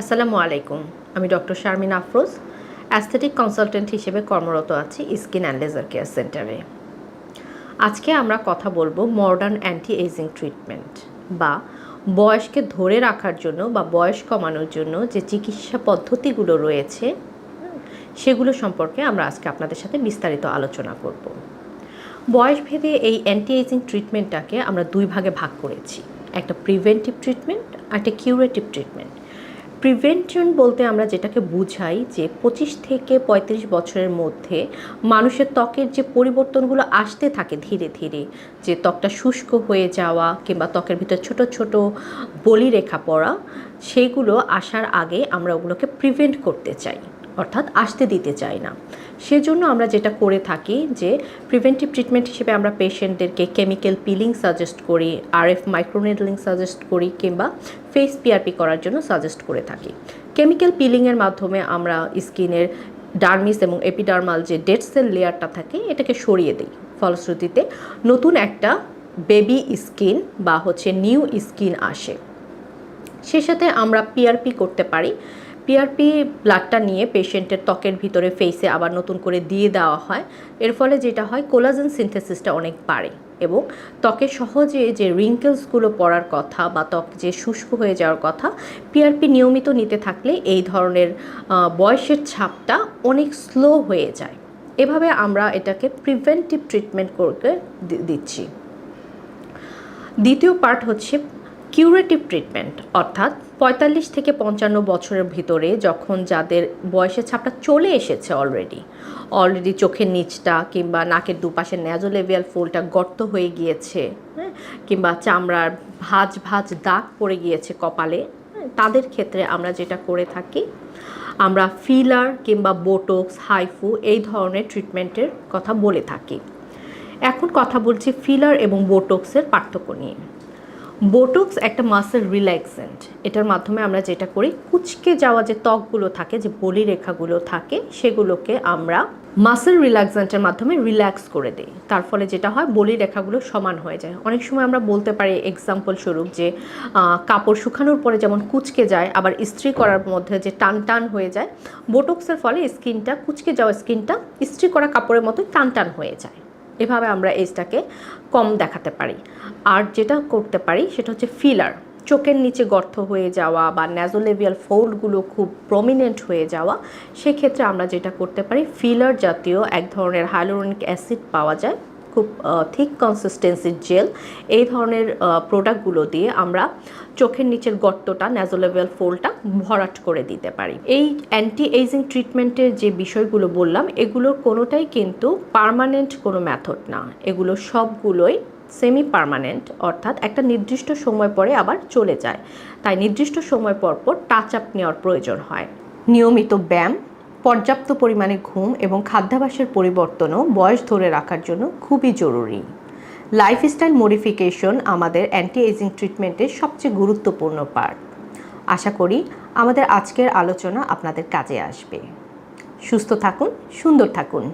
আসসালামু আলাইকুম। আমি doctor Sharmin Afroz, aesthetic consultant হিসেবে কর্মরত আছি স্কিন অ্যান্ড লেজার কেয়ার সেন্টারে। আজকে আমরা কথা বলব মডার্ন অ্যান্টি এজিং ট্রিটমেন্ট বা বয়সকে ধরে রাখার জন্য বা বয়স কমানোর জন্য যে চিকিৎসা পদ্ধতিগুলো রয়েছে সেগুলো সম্পর্কে আমরা আজকে আপনাদের সাথে বিস্তারিত আলোচনা করব। বয়সভেদে এই অ্যান্টি এজিং ট্রিটমেন্টটাকে আমরা দুই ভাগে ভাগ করেছি, একটা প্রিভেন্টিভ ট্রিটমেন্ট আর একটা কিউরেটিভ ট্রিটমেন্ট। প্রিভেনশন বলতে আমরা যেটাকে বুঝাই যে পঁচিশ থেকে পঁয়ত্রিশ বছরের মধ্যে মানুষের ত্বকের যে পরিবর্তনগুলো আসতে থাকে ধীরে ধীরে, যে ত্বকটা শুষ্ক হয়ে যাওয়া কিংবা ত্বকের ভিতর ছোট ছোট বলি রেখা পড়া সেইগুলো আসার আগে আমরা ওগুলোকে প্রিভেন্ট করতে চাই, অর্থাৎ আসতে দিতে চাই না। সেজন্য আমরা যেটা করে থাকি যে প্রিভেন্টিভ ট্রিটমেন্ট হিসেবে আমরা পেশেন্টদেরকে কেমিক্যাল পিলিং সাজেস্ট করি আরএফ মাইক্রোনেডলিং সাজেস্ট করি, কিংবা ফেস পিআরপি করার জন্য সাজেস্ট করে থাকি। কেমিক্যাল পিলিংয়ের মাধ্যমে আমরা স্কিনের ডার্মিস এবং এপিডার্মাল যে ডেড সেল লেয়ারটা থাকে, এটাকে সরিয়ে দিই। ফলশ্রুতিতে নতুন একটা বেবি স্কিন বা হচ্ছে নিউ স্কিন আসে। সে সাথে আমরা পিআরপি করতে পারি। পিআরপি ব্লাডটা নিয়ে পেশেন্টের ত্বকের ভিতরে ফেসে আবার নতুন করে দিয়ে দেওয়া হয়। এর ফলে যেটা হয় কোলাজেন সিনথেসিসটা অনেক বাড়ে এবং ত্বকে সহজে যে রিঙ্কেলসগুলো পড়ার কথা বা ত্বক যে শুষ্ক হয়ে যাওয়ার কথা পিআরপি নিয়মিত নিতে থাকলে এই ধরনের বয়সের ছাপটা অনেক স্লো হয়ে যায়। এভাবে আমরা এটাকে প্রিভেন্টিভ ট্রিটমেন্ট করতে দিচ্ছি। দ্বিতীয় পার্ট হচ্ছে কিউরেটিভ ট্রিটমেন্ট অর্থাৎ পঁয়তাল্লিশ থেকে পঞ্চান্ন বছরের ভিতরে যখন যাদের বয়সের ছাপটা চলে এসেছে অলরেডি অলরেডি চোখের নিচটা কিংবা নাকের দুপাশের ন্যাজোলেভিয়াল ফোলটা গর্ত হয়ে গিয়েছে হ্যাঁ, কিংবা চামড়ার ভাঁজ ভাঁজ দাগ পড়ে গিয়েছে কপালে হ্যাঁ, তাদের ক্ষেত্রে আমরা যেটা করে থাকি আমরা ফিলার কিংবা বোটক্স হাইফু এই ধরনের ট্রিটমেন্টের কথা বলে থাকি। এখন কথা বলছি ফিলার এবং বোটক্সের পার্থক্য নিয়ে। বোটোক্স একটা মাসেল রিল্যাক্সেন্ট এটার মাধ্যমে আমরা যেটা করি, কুচকে যাওয়া যে ত্বকগুলো থাকে, যে বলি রেখাগুলো থাকে, সেগুলোকে আমরা মাসেল রিল্যাক্সেন্টের মাধ্যমে রিল্যাক্স করে দিই। তার ফলে যেটা হয় বলি রেখাগুলো সমান হয়ে যায়। অনেক সময় আমরা বলতে পারি এক্সাম্পল স্বরূপ যে কাপড় শুকানোর পরে যেমন কুচকে যায়, আবার ইস্ত্রি করার মধ্যে যে টান টান হয়ে যায়, বোটক্সের ফলে স্কিনটা কুচকে যাওয়া স্কিনটা ইস্ত্রি করা কাপড়ের মতো টান টান হয়ে যায়। এভাবে আমরা এজটাকে কম দেখাতে পারি। আর যেটা করতে পারি সেটা হচ্ছে ফিলার চোখের নিচে গর্ত হয়ে যাওয়া বা ন্যাজোলেভিয়াল ফোল্ডগুলো খুব প্রমিনেন্ট হয়ে যাওয়া, সেক্ষেত্রে আমরা যেটা করতে পারি ফিলার জাতীয় এক ধরনের হাইলোরনিক অ্যাসিড পাওয়া যায়। খুব থিক কনসিস্টেন্সির জেল এই ধরনের প্রোডাক্টগুলো দিয়ে আমরা চোখের নিচের গর্তটা ন্যাজোলেভেল ফোলটা ভরাট করে দিতে পারি। এই অ্যান্টি এইজিং ট্রিটমেন্টের যে বিষয়গুলো বললাম এগুলোর কোনোটাই কিন্তু পার্মানেন্ট কোনো মেথড না। এগুলো সবগুলোই সেমি পারমানেন্ট অর্থাৎ একটা নির্দিষ্ট সময় পরে আবার চলে যায়। তাই নির্দিষ্ট সময় পর পর টাচ আপ নেওয়ার প্রয়োজন হয়। নিয়মিত ব্যায়াম পর্যাপ্ত পরিমাণে ঘুম এবং খাদ্যাভ্যাসের পরিবর্তনও বয়স ধরে রাখার জন্য খুবই জরুরি। লাইফস্টাইল মডিফিকেশন আমাদের অ্যান্টি এজিং ট্রিটমেন্টের সবচেয়ে গুরুত্বপূর্ণ পার্ট আশা করি আমাদের আজকের আলোচনা আপনাদের কাজে আসবে। সুস্থ থাকুন, সুন্দর থাকুন।